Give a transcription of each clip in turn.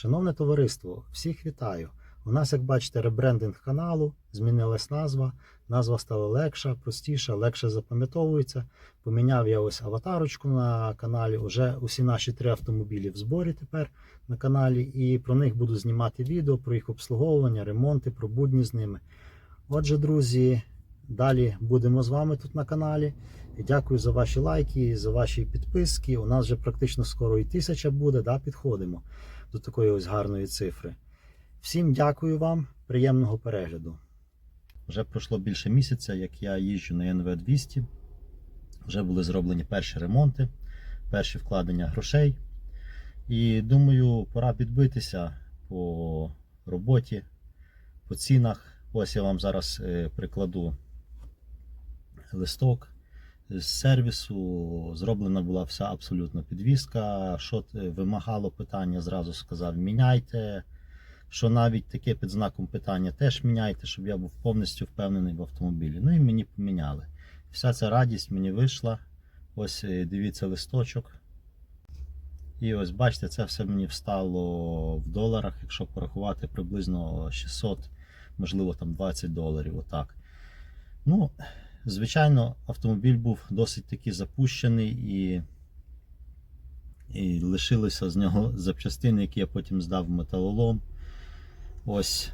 Шановне товариство, всіх вітаю! У нас, як бачите, ребрендинг каналу, змінилась назва. Назва стала легша, простіша, легше запам'ятовується. Поміняв я ось аватарочку на каналі. Уже усі наші три автомобілі в зборі тепер на каналі, і про них буду знімати відео, про їх обслуговування, ремонти, про будні з ними. Отже, друзі, далі будемо з вами тут на каналі. Дякую за ваші лайки, за ваші підписки. У нас вже практично скоро і тисяча буде, да, підходимо до такої ось гарної цифри. Всім дякую вам, приємного перегляду. Вже пройшло більше місяця, як я їжджу на НВ 200. Вже були зроблені перші ремонти, перші вкладення грошей. І думаю, пора підбитися по роботі, по цінах. Ось я вам зараз е, прикладу листок з сервісу. Зроблена була вся абсолютно підвізка. Що е, вимагало питання, зразу сказав: міняйте. Що навіть таке під знаком питання теж міняйте, щоб я був повністю впевнений в автомобілі. Ну і мені поміняли. Вся ця радість мені вийшла. Ось е, дивіться листочок. І ось бачите, це все мені встало в доларах, якщо порахувати приблизно 600, можливо там 20 доларів. Отак. Ну, звичайно, автомобіль був досить таки запущений і, і лишилися з нього запчастини, які я потім здав металолом. Ось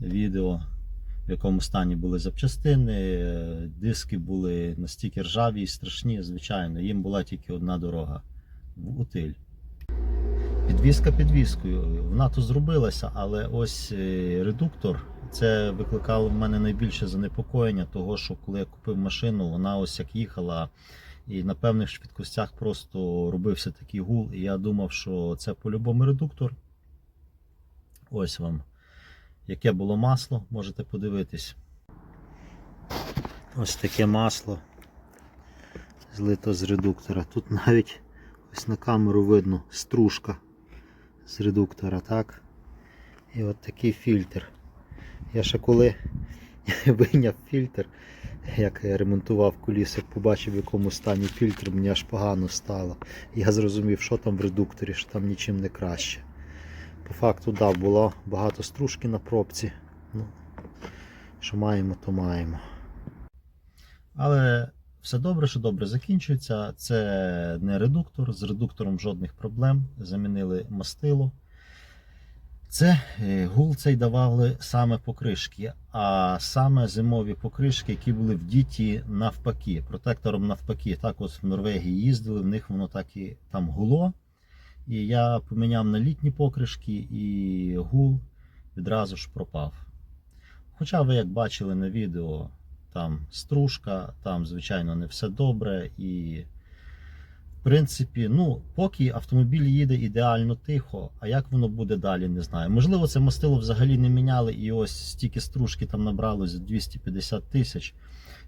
відео, в якому стані були запчастини. Диски були настільки ржаві і страшні, звичайно, їм була тільки одна дорога в утиль. Підвізка підвіскою. Вона то зробилася, але ось е, редуктор це викликало в мене найбільше занепокоєння, того що коли я купив машину, вона ось як їхала. І на певних швидкостях просто робився такий гул. І я думав, що це по-любому редуктор. Ось вам. Яке було масло, можете подивитись. Ось таке масло. Злито з редуктора. Тут навіть ось на камеру видно стружка з редуктора, так? І от такий фільтр. Я ще коли вийняв фільтр, як я ремонтував куліси, побачив в якому стані фільтр, мені аж погано стало. Я зрозумів, що там в редукторі, що там нічим не краще. По факту, да, було багато стружки на пробці. Ну, що маємо, то маємо. Але все добре, що добре закінчується. Це не редуктор, з редуктором жодних проблем. Замінили мастило. Це е, гул цей давали саме покришки, а саме зимові покришки, які були вдіті навпаки, протектором навпаки. Так от в Норвегії їздили, в них воно так і там гуло. І я поміняв на літні покришки, і гул відразу ж пропав. Хоча ви, як бачили на відео, там стружка, там, звичайно, не все добре. І, в принципі, ну, поки автомобіль їде ідеально тихо, а як воно буде далі, не знаю. Можливо, це мастило взагалі не міняли, і ось стільки стружки там набралось 250 тисяч.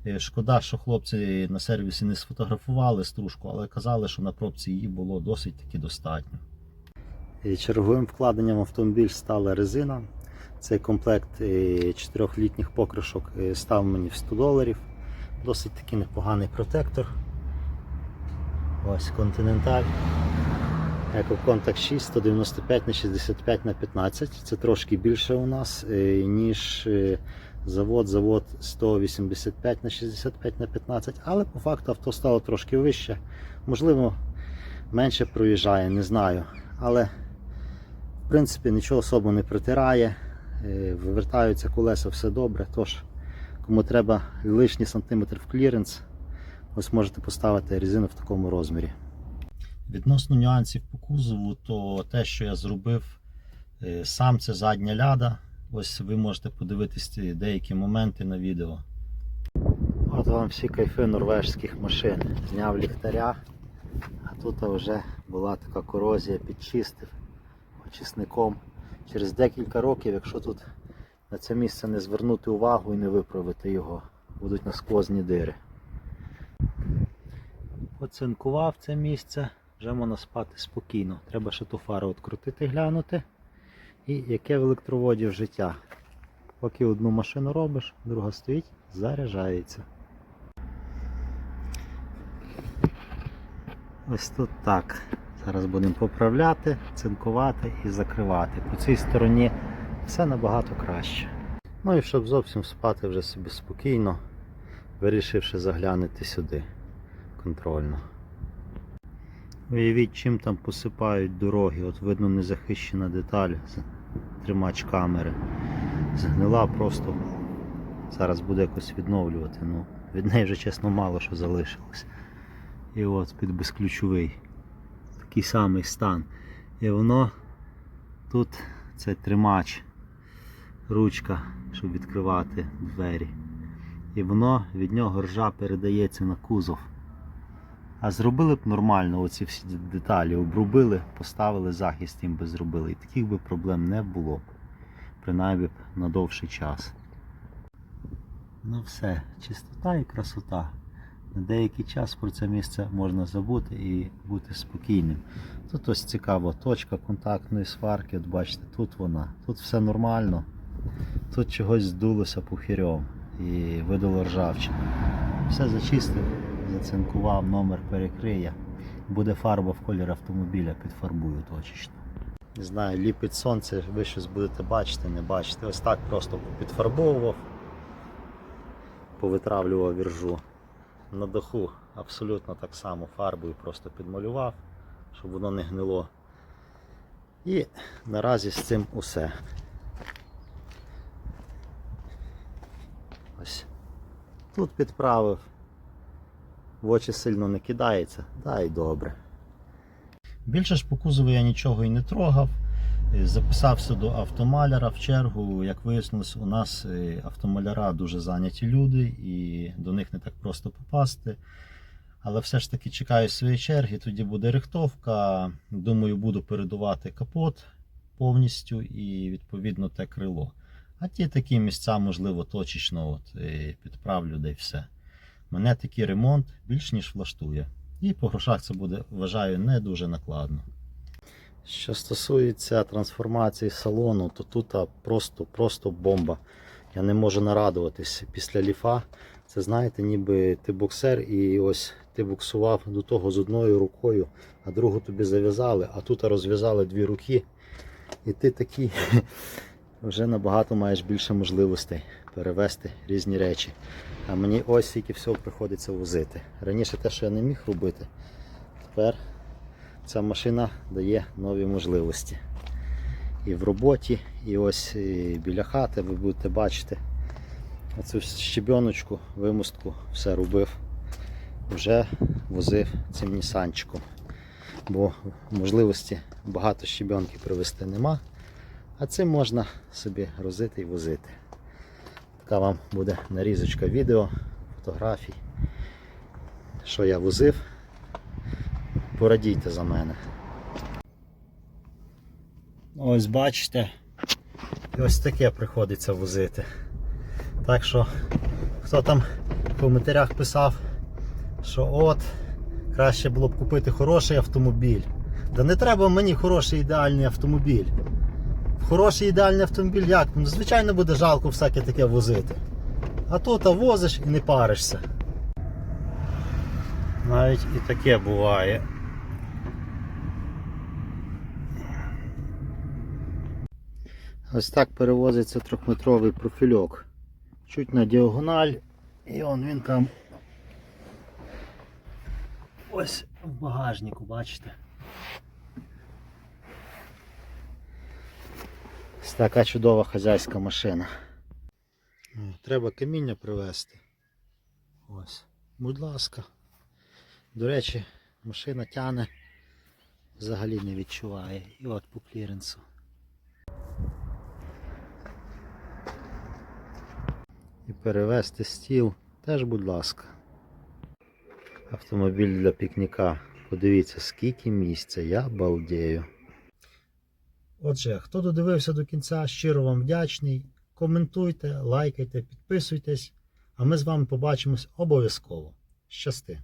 Е, Шкода, що хлопці на сервісі не сфотографували стружку, але казали, що на пробці її було досить таки достатньо. І черговим вкладенням в автомобіль стала резина. Цей комплект е, чотирьохлітніх покришок е, став мені в 100 доларів. Досить таки непоганий протектор. Ось Continental. EcoContact 6 195 на 65 на 15 Це трошки більше у нас, е, ніж е, завод. Завод 185 на 65 на 15 але по факту авто стало трошки вище. Можливо, менше проїжджає, не знаю. Але в принципі нічого особо не притирає. Е, Вивертаються колеса, все добре. Тож, кому треба лишній сантиметр в кліренс, ось можете поставити резину в такому розмірі. Відносно нюансів по кузову, то те, що я зробив е, сам, це задня ляда. Ось ви можете подивитись деякі моменти на відео. От вам всі кайфи норвежських машин. Зняв ліхтаря, а тут вже була така корозія, підчистив очисником. Через декілька років, якщо тут на це місце не звернути увагу і не виправити його, будуть насквозні дири. Оцинкував це місце, вже можна спати спокійно. Треба ще ту фару відкрутити, глянути. І яке в електроводі життя. Поки одну машину робиш, друга стоїть, заряджається. Ось тут так. Зараз будемо поправляти, цинкувати і закривати. По цій стороні все набагато краще. Ну і щоб зовсім спати вже собі спокійно, вирішивши заглянути сюди контрольно. Уявіть, чим там посипають дороги. От видно незахищена деталь, тримач камери. Згнила просто. Зараз буде якось відновлювати. Ну, від неї вже чесно мало що залишилось. І от під безключовий. Такий самий стан. І воно тут це тримач, ручка, щоб відкривати двері. І воно від нього ржа передається на кузов. А зробили б нормально оці всі деталі, обрубили, поставили захист їм би зробили. І таких би проблем не було б. Принаймні на довший час. Ну все, чистота і красота. На деякий час про це місце можна забути і бути спокійним. Тут ось цікава точка контактної сварки. От бачите, тут вона. Тут все нормально. Тут чогось здулося пухирьом і видало ржавчину. Все зачистив, зацинкував, номер перекриє. Буде фарба в колір автомобіля, підфарбую точечно. Не знаю, ліпить сонце, ви щось будете бачити, не бачите. Ось так просто підфарбовував, повитравлював віржу. На даху абсолютно так само фарбою просто підмалював, щоб воно не гнило. І наразі з цим усе. Ось. Тут підправив. В очі сильно не кидається, да і добре. Більше ж по кузову я нічого і не трогав. Е, Записався до автомаляра в чергу. Як вияснилось, у нас е, автомаляра дуже зайняті люди і до них не так просто попасти. Але все ж таки чекаю своєї черги, тоді буде рихтовка. Думаю, буду передувати капот повністю і відповідно те крило. А ті такі місця, можливо, точечно от, е, підправлю да й все. Мене такий ремонт більш ніж влаштує. І по грошах це буде, вважаю, не дуже накладно. Що стосується трансформації салону, то тут просто, просто бомба. Я не можу нарадуватись після ліфа. Це знаєте, ніби ти боксер і ось ти боксував до того з одною рукою, а другу тобі зав'язали, а тут розв'язали дві руки. І ти такий вже набагато маєш більше можливостей перевести різні речі. А мені ось тільки всього приходиться возити. Раніше те, що я не міг робити, тепер ця машина дає нові можливості. І в роботі, і ось і біля хати ви будете бачити. Оцю щебіночку, вимостку, все робив. Вже возив цим нісанчиком. Бо можливості багато щебінки привезти нема. А цим можна собі грузити і возити. Така вам буде нарізочка відео, фотографій, що я возив. Порадійте за мене. Ось бачите, ось таке приходиться возити. Так що, хто там в коментарях писав, що от, краще було б купити хороший автомобіль. Да не треба мені хороший ідеальний автомобіль. Хороший ідеальний автомобіль як? Ну, звичайно, буде жалко всяке таке возити. А тут а возиш і не паришся. Навіть і таке буває. Ось так перевозиться трьохметровий профільок. Чуть на діагональ. І он він там ось в багажнику, бачите. Така чудова хазяйська машина. Треба каміння привезти. Ось. Будь ласка. До речі, машина тяне, взагалі не відчуває. І от по кліренсу. І перевезти стіл теж, будь ласка. Автомобіль для пікніка. Подивіться, скільки місця, я балдею. Отже, хто додивився до кінця, щиро вам вдячний. Коментуйте, лайкайте, підписуйтесь, а ми з вами побачимось обов'язково. Щасти!